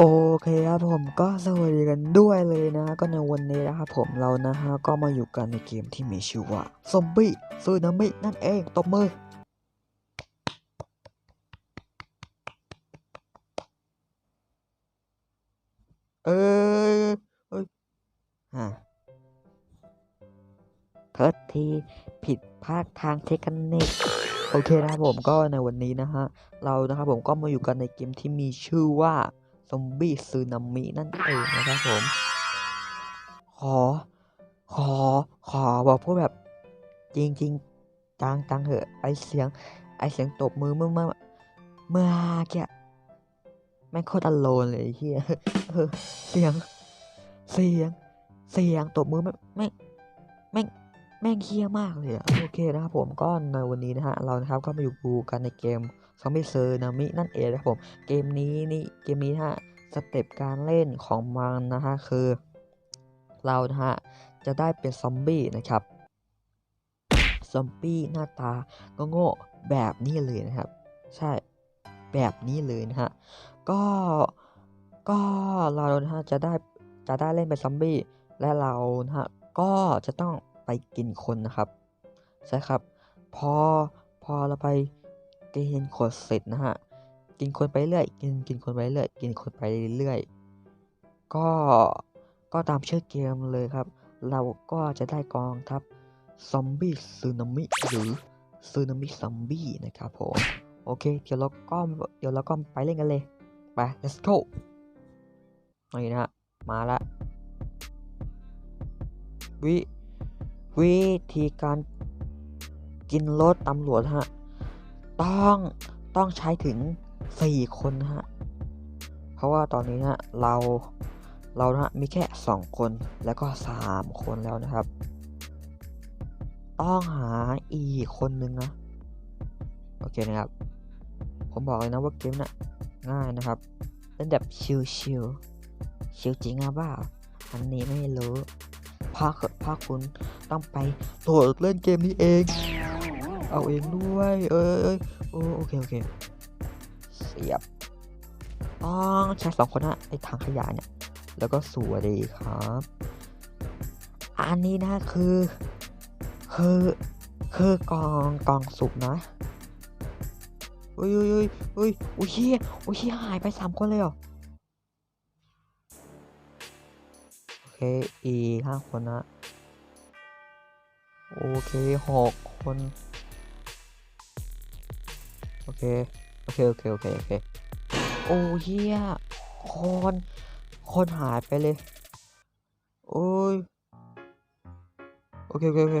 โอเคครับผมก็สวัสดีกันด้วยเลยนะ ก็ในวันนี้นะครับผมเรานะฮะก็มาอยู่กันในเกมที่มีชื่อว่าซอมบี้ซูนามินั่นเองตบมือเออเอ้ยฮะเพิร์ททีผิดพลาดทางเทคนิคโอเคนะครับผมก็ในวันนี้นะฮะเรานะครับผมก็มาอยู่กันในเกมที่มีชื่อว่า ซอมบี้ซึนามินั่นเองนะครับผม ขอ ขอ ขอบอกพูดแบบจริงจริงๆจังจังเหอะ ไอเสียง ไอเสียงตบมือเมื่อเมื่อเมื่อกี้แม่งโคตรอโลนเลยเฮียเออเสียง เสียง เสียงตบมือแม่งแม่งแม่งแม่งเฮียมากเลยอะโอเคนะครับผมก็ในวันนี้นะฮะเรานะครับก็มาอยู่ดูกันในเกม ซอมบี้เซอร์นามินั่นเองนะครับผม เกมนี้นี่เกมนี้ฮะสเต็ปการเล่นของมันนะฮะคือ เรานะฮะจะได้เป็นซอมบี้นะครับ ซอมบี้หน้าตาโง่ๆแบบนี้เลยนะครับ ใช่แบบนี้เลยนะฮะ ก็ก็เรานะฮะจะได้จะได้เล่นเป็นซอมบี้และเรานะฮะก็จะต้องไปกินคนนะครับ ใช่ครับ พอพอเราไป กินคนเสร็จนะฮะ กินคนไปเรื่อยกินกินคนไปเรื่อยกินคนไปเรื่อยก็ก็ตามชื่อเกมเลยครับ เราก็จะได้กองทัพซอมบี้ซึนามิหรือซึนามิซอมบี้นะครับผมโอเค เดี๋ยวเราก็เดี๋ยวเราก็ไปเล่นกันเลย ไป let's go นี่นะฮะ มาละวิวิธีการกินรถตำรวจฮะ ต้องต้องใช้ถึง 4 คนนะฮะ เพราะว่าตอนนี้นะเราเรานะฮะมีแค่ 2 คนแล้วก็ 3 คนแล้วนะครับ ต้องหาอีกคนนึงนะ โอเคนะครับ ผมบอกเลยนะว่าเกมน่ะง่ายนะครับเล่นแบบชิลชิลๆชิลจริงอะบ้าอันนี้ไม่รู้ภาคภาคคุณต้องไปโหลดเล่นเกมนี้เอง เอาเองด้วย เอยเอยโอเค โอเค เสียบต้องใช้สองคนนะไอ้ทางขยะเนี่ย แล้วก็สวัสดีครับ อันนี้นะคือ คือคือกองกองสุกนะเฮ้ยเฮ้ยเฮ้ยเฮ้ยโอ้ยเฮียโอ้ยเฮียหายไปสามคนเลยเหรอ โอเค อีห้าคนนะ โอเคหกคน เค โอเค โอเค โอเค โอเค โอ้เฮียคนคนหายไปเลย โอ้ย โอเค โอเค โอเค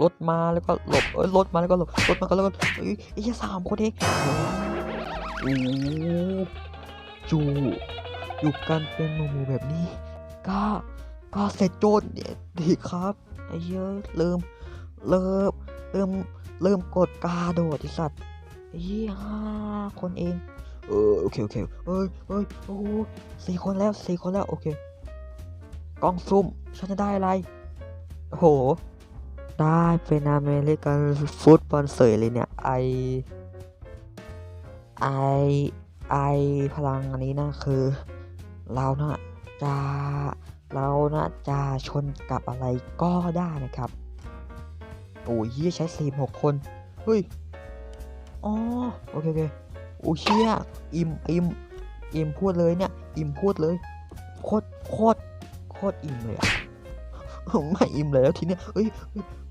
รถมาแล้วก็หลบ เอ้ย รถมาแล้วก็หลบ รถมาแล้วก็เอ้ยไอ้เหี้ยสามคนเองโอ้โหจูอยู่กันเป็นหมู่แบบนี้ ก็ก็เสร็จโจนเนี่ยดีครับไอ้เหี้ยเริ่มเริ่มเริ่ม เริ่มกดกาโดดไอสัตว์ไอ้เหี้ยห้าคนเอง เออโอเคโอเคเอ้ยเอ้ยโอ้โสี่คนแล้วสี่คนแล้วโอเคกล้องซุ่มฉันจะได้อะไรโอ้โห ได้เป็นอเมริกันฟุตบอลเสยเลยเนี่ยไอไอไอพลังอันนี้นะคือ เรานะจะเรานะจะชนกับอะไรก็ได้นะครับ โอ้ยเหี้ยใช้สี่หกคน เฮ้ย อ๋อ โอเคโอเคโอ้เชี่ยอิมอิมอิมพูดเลยเนี่ย อิมพูดเลย โคตร โคตร โคตรอิมเลยอะไม่อิ่มเลยแล้วทีเนี้ยเอ้ย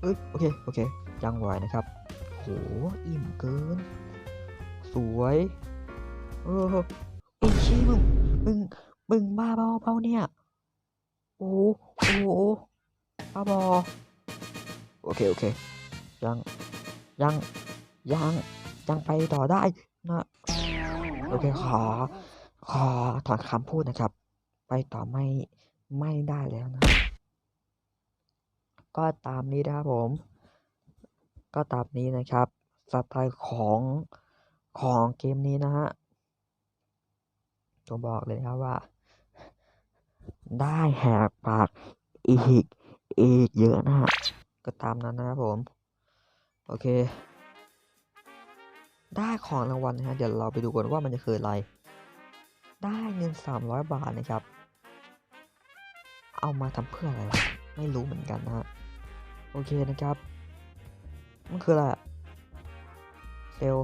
เอ้ย โอเค โอเคยังไหวนะครับ โห อิ่มเกิน สวย เออไอ้ชี้มึง มึง มึงบ้าเปล่าเปล่าเนี่ย โอ้โอ้โอ้บ้าบอ โอเคโอเคยังยังยังยังไปต่อได้นะโอเคขอ ขอถอนคำพูดนะครับ ไปต่อไม่ไม่ได้แล้วนะ ก็ตามนี้นะครับผม ก็ตามนี้นะครับสไตล์ของของเกมนี้นะฮะผมบอกเลยครับว่า ได้แหกปากอีกอีกเยอะนะฮะ ก็ตามนั้นนะครับผม โอเค ได้ของรางวัลนะฮะเดี๋ยวเราไปดูกันว่ามันจะคืออะไร ได้เงิน 300 บาทนะครับ เอามาทำเพื่ออะไร ไม่รู้เหมือนกันนะฮะ โอเคนะครับ มันคืออะไรเซล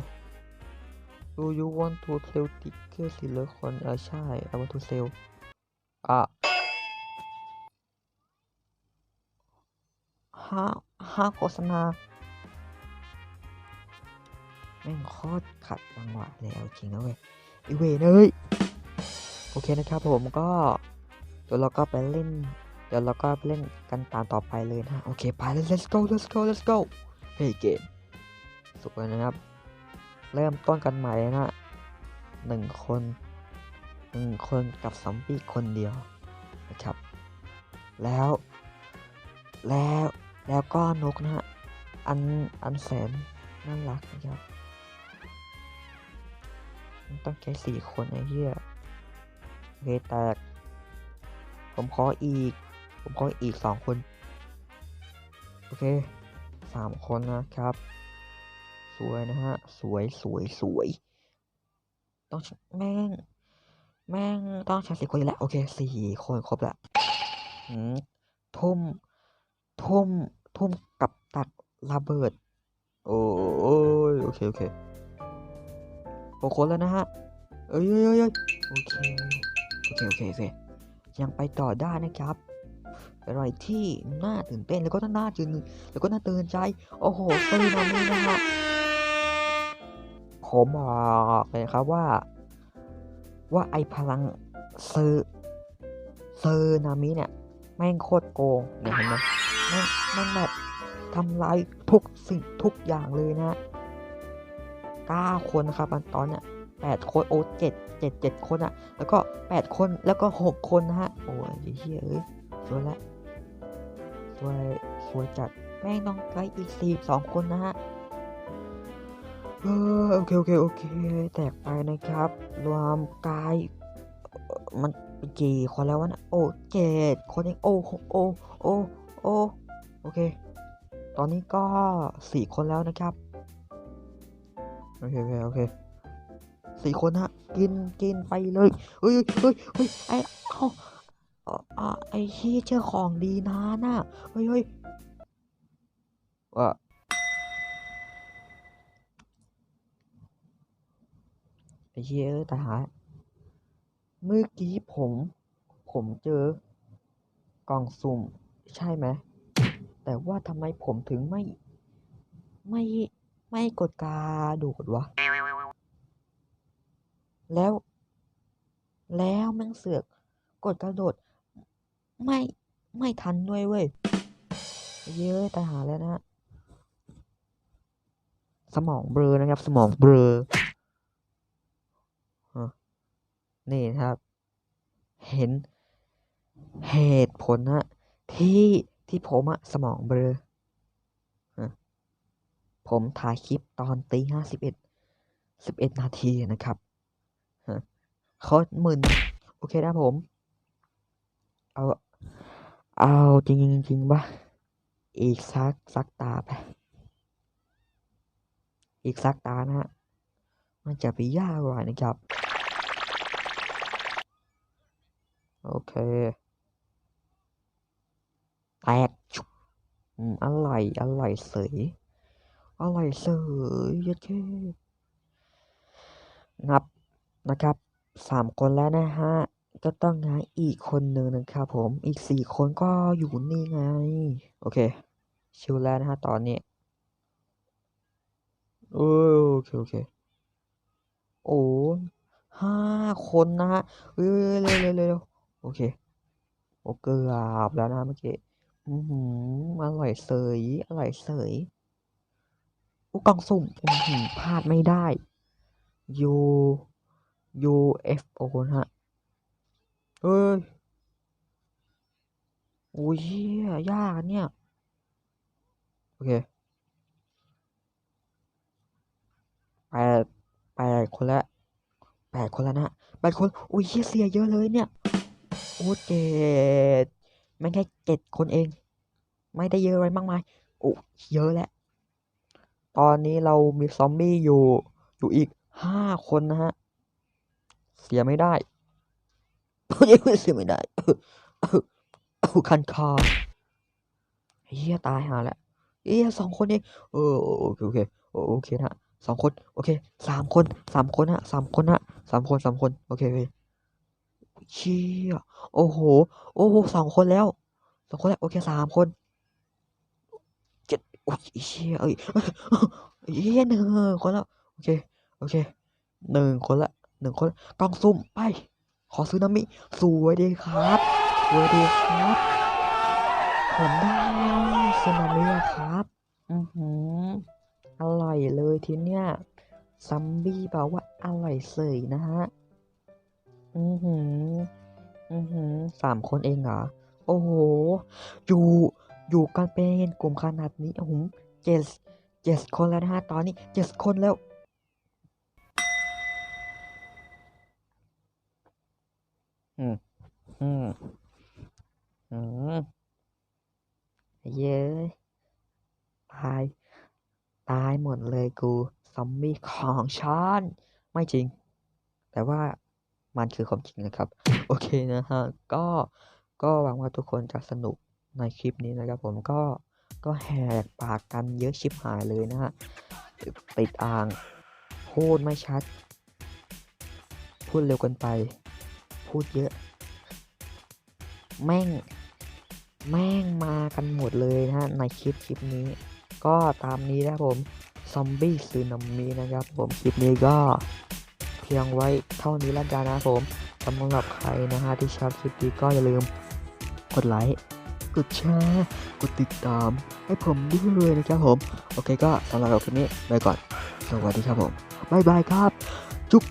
Do you want to sell ticket สิเลคอนเออใช่ I want to sell อะ ห้าห้าโฆษณาแม่งโคตรขัดจังหวะเลยเอาจริงนะเว้ยไอเวนเอ้ยโอเคนะครับผมก็เดี๋ยวเราก็ไปเล่น เดี๋ยวเราก็ไปเล่นกันตามต่อไปเลยนะโอเคไปเลย let's go let's go let's go เฮ้ยเกมสุดเลยนะครับ เริ่มต้นกันใหม่นะหนึ่งคนหนึ่งคนกับซอมบี้คนเดียวนะครับ แล้ว แล้ว แล้วก็นกนะฮะอันอันแสนน่ารักนะครับต้องใช้สี่คนไอ้เหี้ยโอเคแตก ผมขออีก ผมขออีกสองคน โอเคสามคนนะครับ สวยนะฮะ สวยสวยสวย ต้องแม่ง แม่งต้องใช้สี่คนอยู่แล้ว โอเคสี่คนครบล้วหืมทุ่ม ทุ่มทุ่มกับตักระเบิด โอ้ยโอเคโอเคหกคนแล้วนะฮะเอ้ยเอ้ยเอ้ยเอ้ยโอเคโอเคโอเคโอเคยังไปต่อได้นะครับอะไรที่น่าตื่นเต้นแล้วก็น่าจืนแล้วก็น่าตื่นใจ โอ้โหสลินามินะฮะผมบอกเลยครับว่า ว่าไอพลังเซอร์เซอร์นามิเนี่ย แม่งโคตรโกงเนี่ยเห็นไหม ม่งแม่งแบบทำลายทุกสิ่งทุกอย่างเลยนะเก้าคนนะครับตอนเนี้ยแปดคนโอ้เจ็ดเจ็ดเจ็ดคนอะแล้วก็แปดคนแล้วก็หกคนนะฮะโอ้ยเฮียเอ้ยสวยละสวยสวยจัดแม่งต้องไกลอีกสี่สองคนนะฮะเออโอเคโอเคโอเคแตกไปนะครับ รวมกายมันเป็นกี่คนแล้ววะนะโอ้เจ็ดคนเองโอ้โอ้โอ้ โอ้โอเค ตอนนี้ก็สี่คนแล้วนะครับ โอเค โอเค โอเคสี่คนฮะ กิน กินไปเลยเฮ้ยเฮ้ยเฮ้ยไอเอาเอ่ออะไอเฮียเจอของดีนะน่ะเฮ้ยเฮ้ยว่าไอ้เหี้ยต่หาเมื่อกี้ผม ผมเจอกล่องสุ่ม ใช่ไหมแต่ว่าทำไมผมถึงไม่ ไม่ไม่กดกาโดดวะ แล้ว แล้วแมงเสือกกดกระโดด ไม่ไม่ทันด้วยเว้ยไอ้เหี้ยอะแต่หาแล้วนะฮะสมองเบลอนะครับ สมองเบลอนี่ครับ เห็นเหตุผลนะ ที่ที่ผมอะสมองเบลอผมถ่ายคลิปตอนตีห้าสิบเอ็ดสิบเอ็ดนาทีนะครับโคตรมึนโอเคนะผม เอาเอาจริงจริงๆปะอีกสักสักตาไป อีกสักตานะฮะมันจะไปยากกว่านะครับ โอเค แตกชุบอืมอร่อย อร่อยเสย อร่อยเสยเยัดเคนับนะครับสามคนแล้วนะฮะ ก็ต้องหาอีกคนหนึ่งนะครับผม อีกสี่คนก็อยู่นี่ไง โอเค ชิลแล้วนะฮะ ตอนนี้โอโอเค โอเค โอ้ห้าคนนะฮะเร็วเร็วเร็วเร็วโอเค โอเกือบแล้วนะเมื่อกี้ อือหืออร่อยเสยอร่อยเสยอุกองสุ่มอือหือพลาดไม่ได้ U U F O นะฮะเอ้ยโอ้ยเหี้ยยากเนี่ย โอเคแปดแปดคนละแปดคนแล้วนะแปดคนอุ้ยเหี้ยเสียเยอะเลยเนี่ย โอ้เจ็ด ไม่แค่เจ็ดคนเอง ไม่ได้เยอะอะไรมากมายโอ้เยอะแล้วตอนนี้เรามีซอมบี้อยู่อยู่อีกห้าคนนะฮะ เสียไม่ได้ยังไม่เสียไม่ได้คันคอเฮียตายหาแล้วเฮียสองคนเองเออโอเคโอเคโอโอเคนะสองคน โอเคสามคนสามคนฮะสามคนฮะสามคนสามคน โอเคโอเค เชี่ยโอ้โห โอ้โหสองคนแล้วสองคนแล้วโอเคสามคนเจ็ดโอ้ยเชี่ยเอ้ยเฮียหนึ่งคนแล้วโอเคโอเคหนึ่งคนละหนึ่งคนกล้องซุ่มไป ขอซื้อน้ำมิสวยดีครับสวยดีครับผมได้ซึนามิครับอือหืออร่อยเลยทีเนี้ยซัมบี้บอกว่าอร่อยเสยนะฮะ อือหือ อือหือสามคนเองเหรอ โอ้โห อยู่ อยู่กันเป็นกลุ่มขนาดนี้โอ้โหเจ็ดเจ็ดคนแล้วนะฮะ ตอนนี้เจ็ดคนแล้ว อืม อืม อืม เย้ตาย ตายหมดเลยกู ซอมบี้ของฉัน ไม่จริง แต่ว่า มันคือความจริงนะครับ โอเคนะฮะก็ก็หวังว่าทุกคนจะสนุกในคลิปนี้นะครับ ผมก็ก็แหกปากกันเยอะชิบหายเลยนะฮะติดอ่างพูดไม่ชัด พูดเร็วเกินไป พูดเยอะ แม่ง แม่งมากันหมดเลยนะฮะในคลิปคลิปนี้ ก็ตามนี้นะผมซอมบี้ซึนามินะครับผมคลิปนี้ก็ เพียงไว้เท่านี้แล้วกันนะครับผมสำหรับใครนะฮะที่ชอบคลิปนี้ก็อย่าลืมกดไลค์ กดแชร์ กดติดตาม ให้ผมด้วยนะครับผม โอเคก็สำหรับคลิปนี้ไปก่อน สวัสดีครับผม บ๊ายบายครับ จุ๊ก